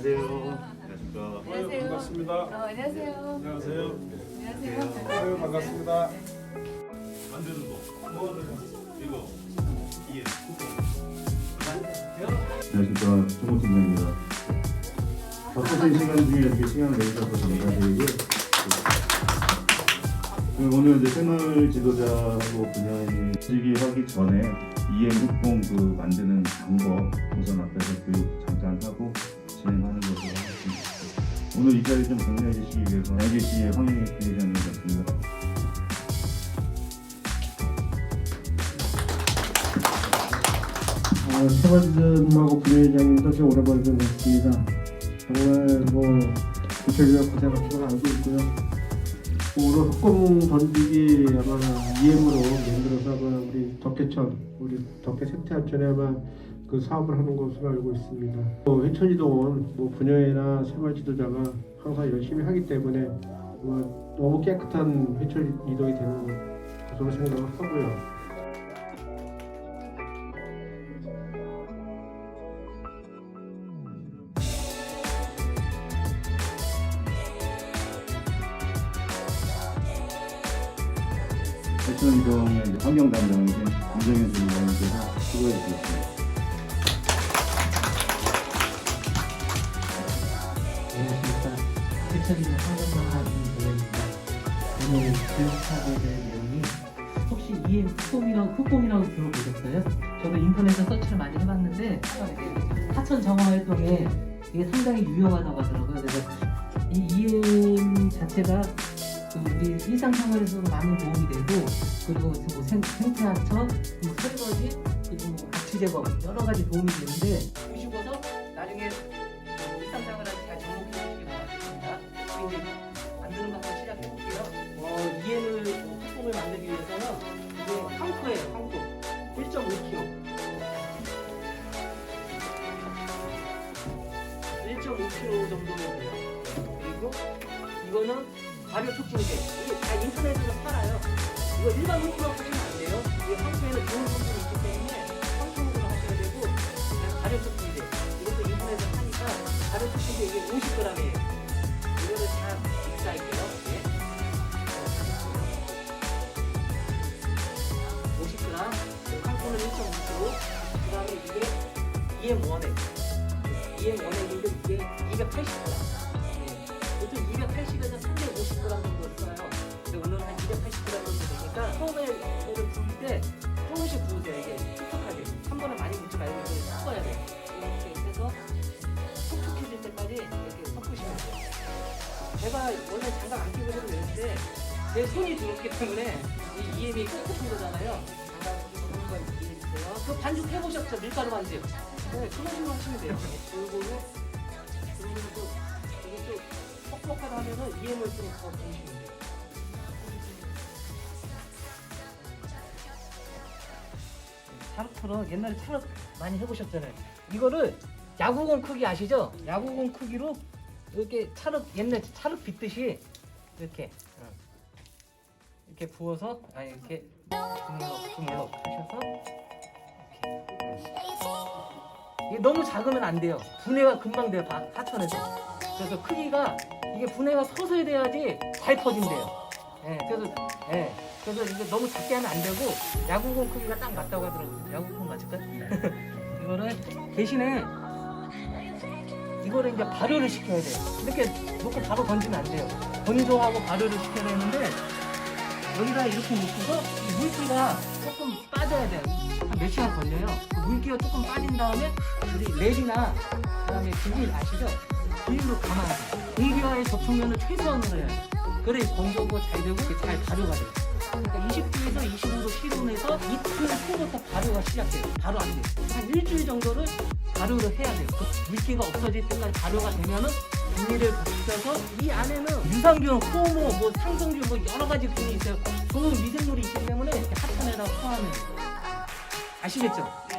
안녕하세요. 안녕하십니까. 안녕하세요. 반갑습니다. 어, 안녕하세요. 안녕하세요. 안녕하세요. 아유, 반갑습니다. 만드는 거. 뭐 이거 이게 안녕하십니까 총무팀장입니다. 바쁘신 시간 중에 이렇게 시간을 내주셔서 감사드리고요. 그 오늘 이제 새마을 지도자하고 분야인 시기하기 전에 EM 흑봉 그 만드는 방법 우선 앞에서 교육 잠깐 하고 진행하는 것으로 하겠습니다. 오늘 이 자리 좀 정리해 주시기 위해서 IGC의 황희 부회장님 같습니다. 어, 세바지님하고 부회장님도 좀 오랜만에 뵙습니다. 정말 뭐 부처님과 고생한 줄 알고 있고요. 뭐 오늘 흑공 던지기 아마 EM으로 만들어서 아마 우리 덕계천, 우리 덕계 생태하천에 아마 그 사업을 하는 것으로 알고 있습니다. 뭐 회천이동은 뭐 분야회나 새마을 지도자가 항상 열심히 하기 때문에 아마 너무 깨끗한 회천 이동이 되는 것으로 생각을 하고요. 패션 이동의 이제 환경 담당이신 김정현 주무관님께서 수고해 주셨습니다. 안녕하십니까. 세천이는 환경방학인 도현입니다. 오늘 교육사업에 대한 내용이 혹시 이 흑공이라고, 흑공이라고 들어보셨어요? 저도 인터넷에 서치를 많이 해봤는데 하천 정화 활동에 이게 상당히 유용하다고 하더라고요. 그래서 이 EM 자체가 그 우리 일상생활에서도 많은 도움이 되고 그리고 뭐 생, 생태하천, 뭐 설거지, 그리고 뭐 악취 제거 여러 가지 도움이 되는데 1.5kg. 1.5kg 정도 돼요. 그리고 이거는 발효 촉진제. 이게 다 인터넷에서 팔아요. 이거 일반 흙으로 하시면 안 돼요. 이 황토에는 좋은 성분이 있기 때문에 황토흙으로 하셔야 되고 그래서 발효 촉진제. 이것도 인터넷에서 파니까 발효 촉진제 이게 50g이에요. 이거를 다 믹스할게요. EM1에 EM1에 예, 이게 280g 예. 보통 280에서 350g 정도 써요. 근데 오늘 한 280g 정도 되니까 처음에 이거를 부을 때 조금씩 부으세요 이게 촉촉하게 한 번에 많이 붓지 말고 이렇게 섞어야 돼요. 이렇게 해서 촉촉해질 때까지 이렇게 섞으시면 돼요. 제가 원래 장갑 안 끼고 해도 되는데 제 손이 두렵기 때문에 이 EM이 꾹꾹한 거잖아요. 그 반죽 해보셨죠? 밀가루 반죽. 네, 그런 식으로 하시면 돼요. 그리고 그리고 또 이게 또 뻑뻑하다 하면은 EM을 좀더 보시면 돼요. 차르트는 옛날에 차르 많이 해보셨잖아요. 이거를 야구공 크기 아시죠? 야구공 크기로 이렇게 차르 옛날 차르 빗듯이 이렇게 어. 이렇게 부어서 아니 이렇게 주물럭 주물럭 하셔서 이게 너무 작으면 안 돼요. 분해가 금방 돼요. 바- 하천에서. 그래서 크기가 이게 분해가 서서히 돼야지 잘 퍼진대요. 예, 그래서 예, 그래서 이게 너무 작게 하면 안 되고 야구공 크기가 딱 맞다고 하더라고요. 야구공 맞을까요? 이거를 대신에 이거를 이제 발효를 시켜야 돼요. 이렇게 놓고 바로 던지면 안 돼요. 건조하고 발효를 시켜야 되는데 여기다 이렇게 놓고서 이 물기가 조금 빠져야 돼요. 한 몇 시간 걸려요. 그 물기가 조금 빠진 다음에 우리 랩이나 그다음에 비닐 아시죠? 비닐로 감아야 돼요. 공기와의 접촉면을 최소한으로 해야 돼요. 그래 건조하고 잘 되고 잘 발효가 돼요. 그러니까 20도에서 25도 실온에서 이틀 후부터 발효가 시작돼요. 바로 안 돼요. 한 일주일 정도를 발효를 해야 돼요. 그 물기가 없어질 때까지 발효가 되면은 비닐을 붙여서 이 안에는 유산균, 호모, 뭐 상성균 뭐 여러 가지 균이 있어요. 좋은 미생물이 있기 때문에 포함해요. 아시겠죠?